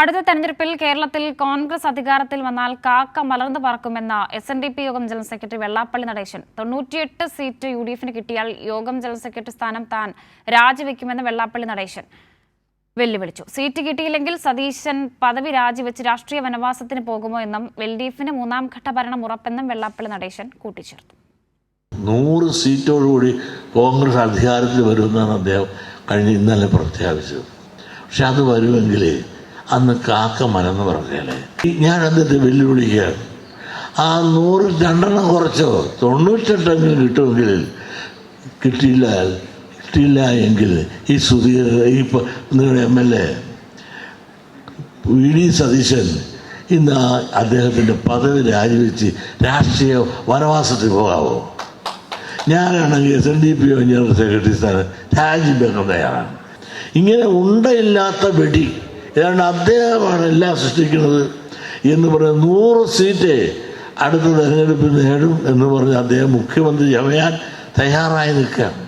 അടുത്ത തെരഞ്ഞെടുപ്പിൽ കേരളത്തിൽ കോൺഗ്രസ് അധികാരത്തിൽ വന്നാൽ കാക്ക മലർന്നു പറക്കുമെന്ന എസ് എൻ ഡി പി യോഗം ജനറൽ സെക്രട്ടറി വെള്ളാപ്പള്ളി നടേശൻ. തൊണ്ണൂറ്റിയെട്ട് സീറ്റ് യു ഡി എഫിന് കിട്ടിയാൽ യോഗം ജനറൽ സെക്രട്ടറി സ്ഥാനം താൻ രാജിവെക്കുമെന്ന് വെള്ളാപ്പള്ളി നടേശൻ വെല്ലുവിളിച്ചു. സീറ്റ് കിട്ടിയില്ലെങ്കിൽ സതീശൻ പദവി രാജിവെച്ച് രാഷ്ട്രീയ വനവാസത്തിന് പോകുമോ എന്നും എൽ ഡി എഫിന് മൂന്നാം ഘട്ട ഭരണം ഉറപ്പെന്നും വെള്ളാപ്പള്ളി നടേശൻ കൂട്ടിച്ചേർത്തു. നൂറ് സീറ്റോടുകൂടി കോൺഗ്രസ് അധികാരത്തിൽ വരുമെന്നാണ് അദ്ദേഹം കഴിഞ്ഞ ഇന്നലെ പ്രഖ്യാപിച്ചത്. പക്ഷെ അത് വരുമെങ്കിൽ അന്ന് കാക്ക മലന്ന് പറഞ്ഞാലേ. ഞാൻ എന്നിട്ട് വെല്ലുവിളിക്കുകയാണ്. ആ നൂറ് രണ്ടെണ്ണം കുറച്ചോ തൊണ്ണൂറ്റെട്ടെങ്കിലും കിട്ടുമെങ്കിൽ കിട്ടിയില്ല കിട്ടിയില്ല എങ്കിൽ ഈ സുധീർ ഈ നിങ്ങളുടെ M L A V D Satheesan ഇന്ന് അദ്ദേഹത്തിന്റെ പദവി രാജിവെച്ച് രാഷ്ട്രീയ വനവാസത്തിൽ പോകാവോ? ഞാനാണെങ്കിൽ S N D P general secretary സ്ഥാനം രാജിവെക്കുന്നതാണ് ഇങ്ങനെ ഉണ്ടയില്ലാത്ത വെടി ഏതാണ്ട് അദ്ദേഹമാണ് എല്ലാം സൃഷ്ടിക്കുന്നത് എന്ന് പറയുന്ന നൂറ് സീറ്റ് അടുത്ത തെരഞ്ഞെടുപ്പിൽ നേടും എന്ന് പറഞ്ഞ് അദ്ദേഹം മുഖ്യമന്ത്രി ചമയാൻ തയ്യാറായി നിൽക്കുകയാണ്.